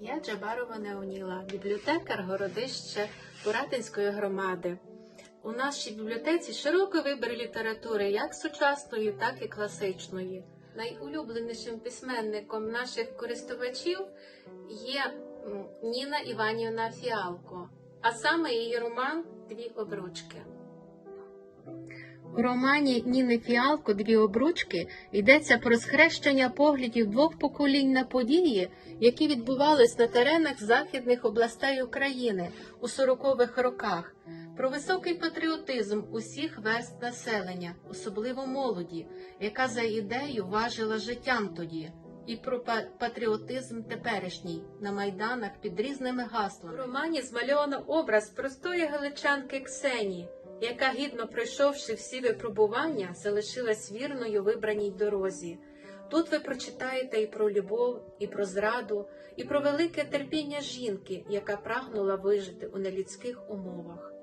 Я Джабарова Неоніла, бібліотекар городище Буратинської громади. У нашій бібліотеці широкий вибір літератури, як сучасної, так і класичної. Найулюбленішим письменником наших користувачів є Ніна Іванівна Фіалко, а саме її роман Дві обручки. У романі Ніни Фіалко Дві обручки йдеться про схрещення поглядів двох поколінь на події, які відбувались на теренах західних областей України у 40-х роках, про високий патріотизм усіх верст населення, особливо молоді, яка за ідею важила життям тоді. І про па- патріотизм теперішній на майданах під різними гаслами. У романі змальовано образ простої галичанки Ксенії, яка, гідно пройшовши всі випробування, залишилась вірною вибраній дорозі. Тут ви прочитаєте і про любов, і про зраду, і про велике терпіння жінки, яка прагнула вижити у нелюдських умовах.